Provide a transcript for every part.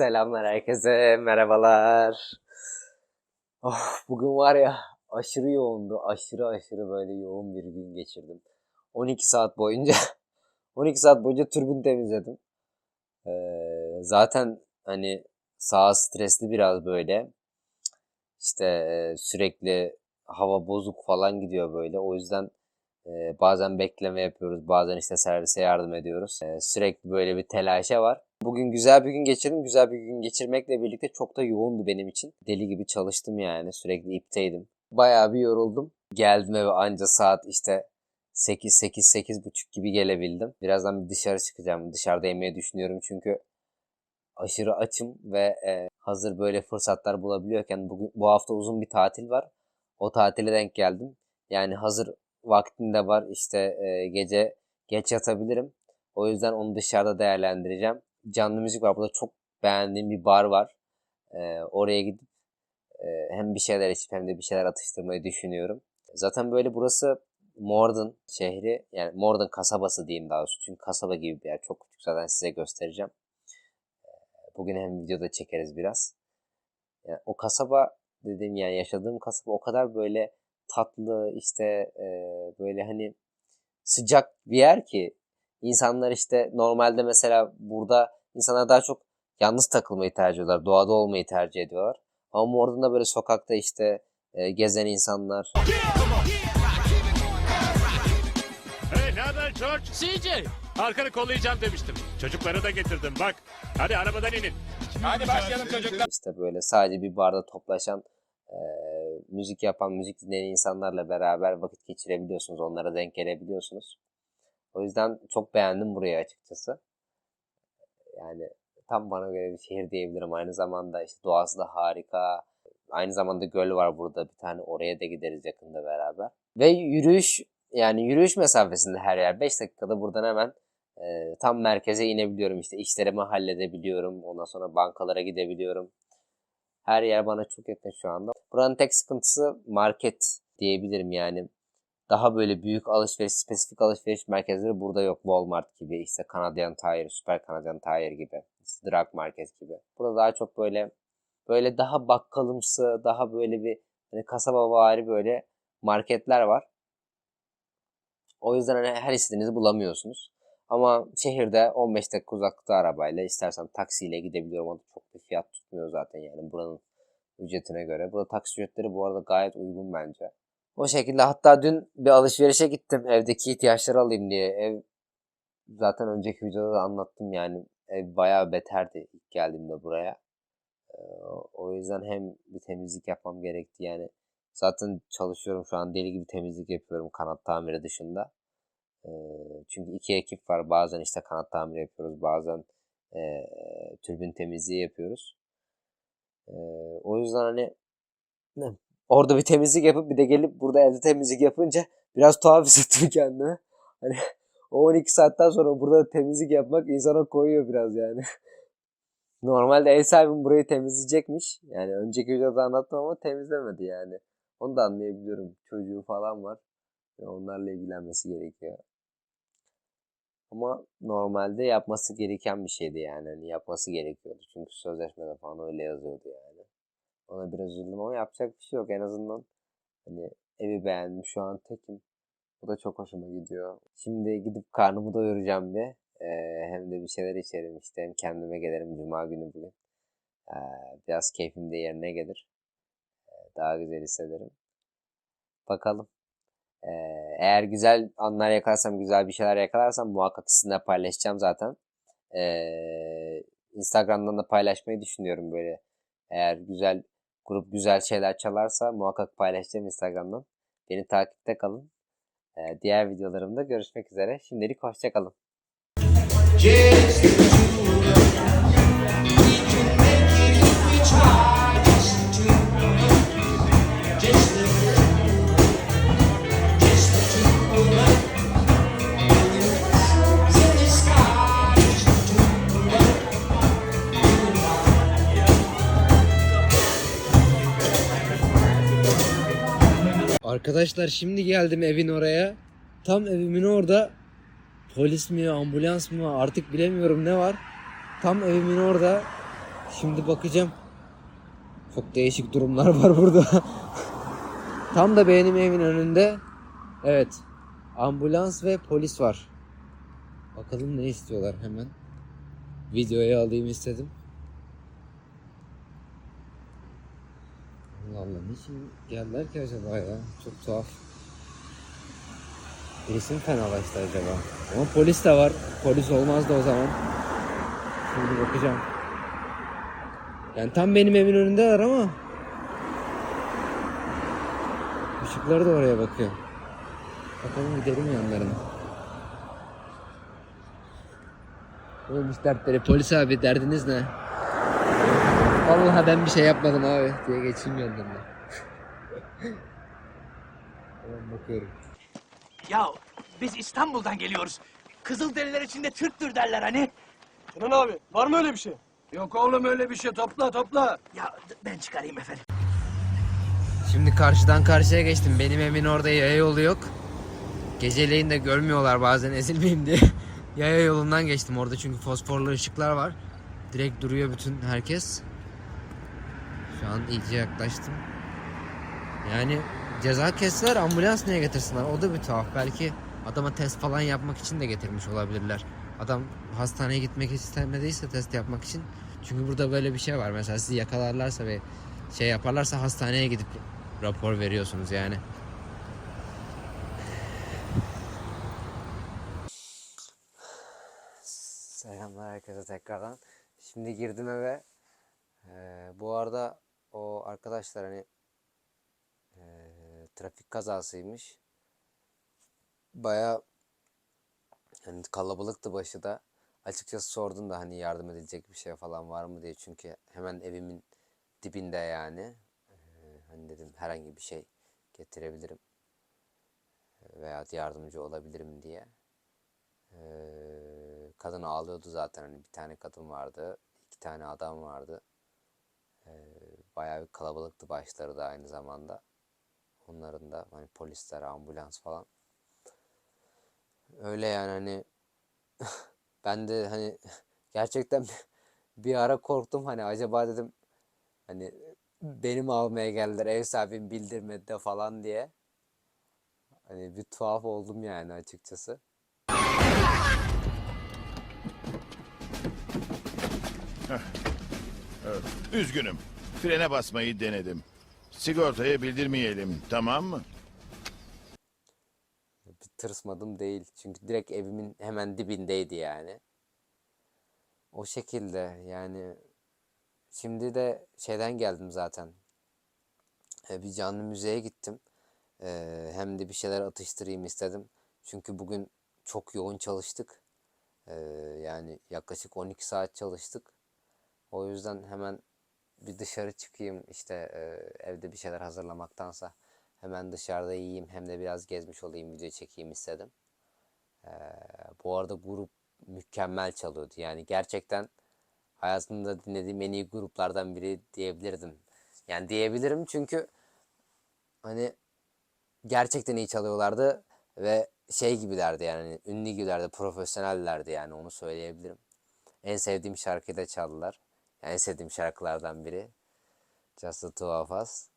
Selamlar herkese, merhabalar. Oh, bugün var ya aşırı yoğundu, aşırı aşırı böyle yoğun bir gün geçirdim. 12 saat boyunca, 12 saat boyunca türbün temizledim. Ee, zaten hani sağ stresli biraz böyle. İşte e, sürekli hava bozuk falan gidiyor böyle. O yüzden e, bazen bekleme yapıyoruz, bazen işte servise yardım ediyoruz. E, sürekli böyle bir telaşa var. Bugün güzel bir gün geçirdim. Güzel bir gün geçirmekle birlikte çok da yoğundu benim için. Deli gibi çalıştım yani. Sürekli ipteydim. Bayağı bir yoruldum. Geldim eve anca saat işte 8 8 8 buçuk gibi gelebildim. Birazdan bir dışarı çıkacağım. Dışarıda yemeği düşünüyorum çünkü aşırı açım ve e, hazır böyle fırsatlar bulabiliyorken bugün bu hafta uzun bir tatil var. O tatile denk geldim. Yani hazır vaktinde var işte e, gece geç yatabilirim. O yüzden onu dışarıda değerlendireceğim. Canlı müzik var. Burada çok beğendiğim bir bar var. E, oraya gidip e, hem bir şeyler içip hem de bir şeyler atıştırmayı düşünüyorum. Zaten böyle burası Morden şehri yani Morden kasabası diyeyim daha doğrusu. Çünkü kasaba gibi bir yer. Çok küçük zaten size göstereceğim. Bugün hem videoda çekeriz biraz. Yani o kasaba dediğim yani yaşadığım kasaba o kadar böyle tatlı işte e, böyle hani sıcak bir yer ki insanlar işte normalde mesela burada insanlar daha çok yalnız takılmayı tercih ediyorlar. Doğada olmayı tercih ediyorlar. Ama oradan da böyle sokakta işte e, gezen insanlar. Hey ne haber George? CJ! Arkanı kollayacağım demiştim. Çocukları da getirdim bak. Hadi arabadan inin. Hadi başlayalım çocuklar. işte böyle sadece bir barda toplaşan müzik yapan, müzik dinleyen insanlarla beraber vakit geçirebiliyorsunuz. Onlara denk gelebiliyorsunuz. O yüzden çok beğendim burayı açıkçası. Yani tam bana göre bir şehir diyebilirim. Aynı zamanda işte doğası da harika. Aynı zamanda göl var burada. Bir tane oraya da gideriz yakında beraber. Ve yürüyüş yani yürüyüş mesafesinde her yer. 5 dakikada buradan hemen e, tam merkeze inebiliyorum. İşte işlerimi halledebiliyorum. Ondan sonra bankalara gidebiliyorum. Her yer bana çok yakın şu anda. Buranın tek sıkıntısı market diyebilirim yani. Daha böyle büyük alışveriş, spesifik alışveriş merkezleri burada yok. Walmart gibi, işte Canadian Tire, Super Canadian Tire gibi, işte Drug Market gibi. Burada daha çok böyle böyle daha bakkalımsı, daha böyle bir hani kasaba vari böyle marketler var. O yüzden hani her istediğinizi bulamıyorsunuz. Ama şehirde 15 dakika uzaklıkta arabayla istersen taksiyle gidebiliyorum. O da çok bir fiyat tutmuyor zaten yani buranın ücretine göre. Burada taksi ücretleri bu arada gayet uygun bence. O şekilde hatta dün bir alışverişe gittim evdeki ihtiyaçları alayım diye. Ev zaten önceki videoda da anlattım yani ev bayağı beterdi ilk geldiğimde buraya. O yüzden hem bir temizlik yapmam gerekti yani. Zaten çalışıyorum şu an deli gibi temizlik yapıyorum kanat tamiri dışında. Çünkü iki ekip var. Bazen işte kanat tamiri yapıyoruz. Bazen e, türbin temizliği yapıyoruz. Ee, O yüzden hani ne, orada bir temizlik yapıp bir de gelip burada evde temizlik yapınca biraz tuhaf hissettim kendimi. Hani o 12 saatten sonra burada temizlik yapmak insana koyuyor biraz yani. Normalde ev sahibim burayı temizleyecekmiş. Yani önceki videoda anlattım ama temizlemedi yani. Onu da anlayabiliyorum. Çocuğu falan var. Onlarla ilgilenmesi gerekiyor. Ama normalde yapması gereken bir şeydi yani. Hani yapması gerekiyordu. Çünkü sözleşmede falan öyle yazıyordu yani. Ona biraz üzüldüm ama yapacak bir şey yok. En azından hani evi beğendim. Şu an tekim. Bu da çok hoşuma gidiyor. Şimdi gidip karnımı doyuracağım bir. Ee, hem de bir şeyler içerim işte. Hem kendime gelirim Cuma günü bugün. Ee, biraz keyfim de yerine gelir. Ee, daha güzel hissederim. Bakalım. Eğer güzel anlar yakalarsam, güzel bir şeyler yakalarsam muhakkak sizinle paylaşacağım zaten. Ee, Instagram'dan da paylaşmayı düşünüyorum böyle. Eğer güzel grup güzel şeyler çalarsa muhakkak paylaşacağım Instagram'dan. Beni takipte kalın. Ee, diğer videolarımda görüşmek üzere. Şimdilik hoşçakalın. Arkadaşlar şimdi geldim evin oraya. Tam evimin orada polis mi ambulans mı artık bilemiyorum ne var. Tam evimin orada Şimdi bakacağım. Çok değişik durumlar var burada. Tam da benim evin önünde. Evet. Ambulans ve polis var. Bakalım ne istiyorlar hemen. Videoya alayım istedim. Allah Allah niçin geldiler ki acaba ya? Çok tuhaf. Birisi mi fenalaştı acaba? Ama polis de var. Polis olmaz da o zaman. Şimdi bakacağım. Yani tam benim evimin önündeler ama Işıkları da oraya bakıyor. Bakalım gidelim yanlarına. Neymiş dertleri? Polis abi derdiniz ne? Vallahi ben bir şey yapmadım abi diye geçeyim yanlarına. Tamam bakıyorum. Ya biz İstanbul'dan geliyoruz. Kızılderililer içinde Türktür derler hani. Kenan abi var mı öyle bir şey? Yok oğlum öyle bir şey topla topla. Ya ben çıkarayım efendim. Şimdi karşıdan karşıya geçtim. Benim evimin orada yaya yolu yok. Geceleyin de görmüyorlar bazen ezilmeyeyim diye. yaya yolundan geçtim orada çünkü fosforlu ışıklar var. Direkt duruyor bütün herkes. Şu an iyice yaklaştım. Yani ceza kesseler ambulans niye getirsinler? O da bir tuhaf. Belki adama test falan yapmak için de getirmiş olabilirler. Adam hastaneye gitmek istemediyse test yapmak için. Çünkü burada böyle bir şey var. Mesela sizi yakalarlarsa ve şey yaparlarsa hastaneye gidip rapor veriyorsunuz yani. Selamlar herkese tekrardan. Şimdi girdim eve. Ee, bu arada o arkadaşlar hani ee, trafik kazasıymış. Baya hani kalabalıktı başı da. Açıkçası sordum da hani yardım edilecek bir şey falan var mı diye. Çünkü hemen evimin dibinde yani. Ee, hani dedim herhangi bir şey getirebilirim. Veya yardımcı olabilirim diye. Ee, kadın ağlıyordu zaten hani bir tane kadın vardı. iki tane adam vardı. Bayağı bir kalabalıktı başları da aynı zamanda. Onların da hani polisler, ambulans falan. Öyle yani hani ben de hani gerçekten bir ara korktum hani acaba dedim hani benim almaya geldiler ev sahibim bildirmedi de falan diye. Hani bir tuhaf oldum yani açıkçası. Üzgünüm. Frene basmayı denedim. Sigortaya bildirmeyelim, tamam mı? Tırsmadım değil. Çünkü direkt evimin hemen dibindeydi yani. O şekilde yani şimdi de şeyden geldim zaten. E, bir canlı müzeye gittim. E, hem de bir şeyler atıştırayım istedim. Çünkü bugün çok yoğun çalıştık. E, yani yaklaşık 12 saat çalıştık. O yüzden hemen bir dışarı çıkayım işte e, evde bir şeyler hazırlamaktansa hemen dışarıda yiyeyim hem de biraz gezmiş olayım video çekeyim istedim. E, bu arada grup mükemmel çalıyordu yani gerçekten hayatımda dinlediğim en iyi gruplardan biri diyebilirdim. Yani diyebilirim çünkü hani gerçekten iyi çalıyorlardı ve şey gibilerdi yani ünlü gibilerdi profesyonellerdi yani onu söyleyebilirim. En sevdiğim şarkıyı da çaldılar. En sevdiğim şarkılardan biri. Just the Two of Us.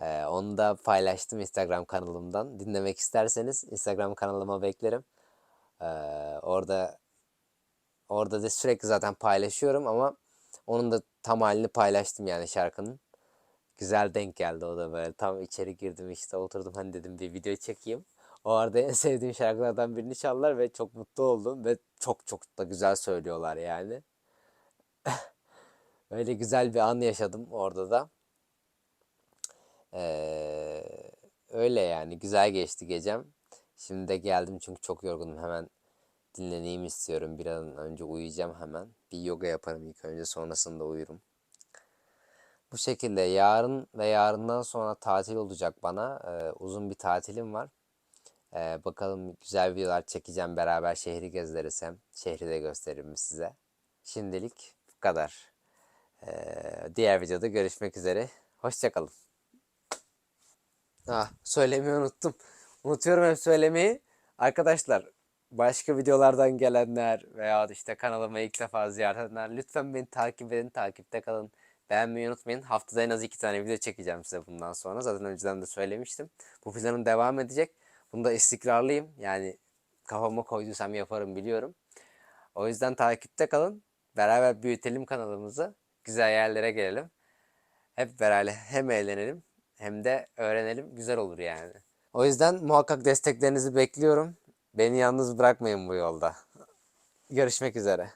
Ee, onu da paylaştım Instagram kanalımdan. Dinlemek isterseniz Instagram kanalıma beklerim. Ee, orada orada da sürekli zaten paylaşıyorum ama onun da tam halini paylaştım yani şarkının. Güzel denk geldi o da böyle. Tam içeri girdim işte oturdum hani dedim bir video çekeyim. O arada en sevdiğim şarkılardan birini çaldılar ve çok mutlu oldum ve çok çok da güzel söylüyorlar yani. Öyle güzel bir an yaşadım orada da. Ee, öyle yani güzel geçti gecem. Şimdi de geldim çünkü çok yorgunum. Hemen dinleneyim istiyorum. Bir an önce uyuyacağım hemen. Bir yoga yaparım ilk önce sonrasında uyurum. Bu şekilde yarın ve yarından sonra tatil olacak bana. Ee, uzun bir tatilim var. Ee, bakalım güzel videolar çekeceğim. Beraber şehri gezeriz. Şehri de gösteririm size. Şimdilik bu kadar. Ee, diğer videoda görüşmek üzere. Hoşçakalın. Ah, söylemeyi unuttum. Unutuyorum hep söylemeyi. Arkadaşlar başka videolardan gelenler veya işte kanalıma ilk defa ziyaret edenler lütfen beni takip edin, takipte kalın. Beğenmeyi unutmayın. Haftada en az iki tane video çekeceğim size bundan sonra. Zaten önceden de söylemiştim. Bu planım devam edecek. Bunda istikrarlıyım. Yani kafama koyduysam yaparım biliyorum. O yüzden takipte kalın. Beraber büyütelim kanalımızı. Güzel yerlere gelelim. Hep beraber hem eğlenelim hem de öğrenelim. Güzel olur yani. O yüzden muhakkak desteklerinizi bekliyorum. Beni yalnız bırakmayın bu yolda. Görüşmek üzere.